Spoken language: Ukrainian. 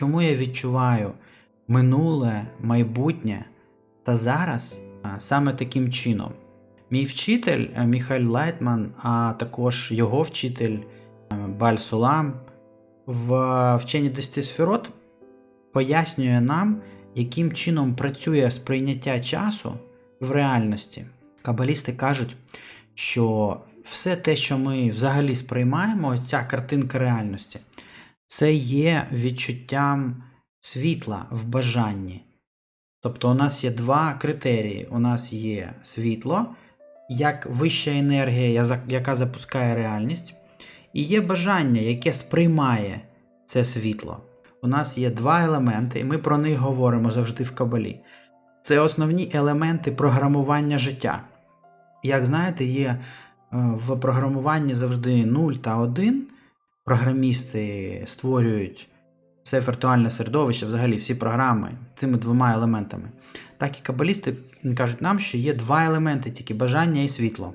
Чому я відчуваю минуле, майбутнє та зараз саме таким чином? Мій вчитель е, Міхаль Лайтман, а також його вчитель е, Баль Сулам в вченні 10 сферот пояснює нам, яким чином працює сприйняття часу в реальності. Кабалісти кажуть, що все те, що ми взагалі сприймаємо, ця картинка реальності, це є відчуттям світла в бажанні. Тобто у нас є два критерії: у нас є світло, як вища енергія, яка запускає реальність, і є бажання, яке сприймає це світло. У нас є два елементи, і ми про них говоримо завжди в кабалі. Це основні елементи програмування життя. Як знаєте, є е, в програмуванні завжди 0 та 1. Програмісти створюють все віртуальне середовище, взагалі всі програми цими двома елементами. Так і кабалісти кажуть нам, що є два елементи, тільки бажання і світло.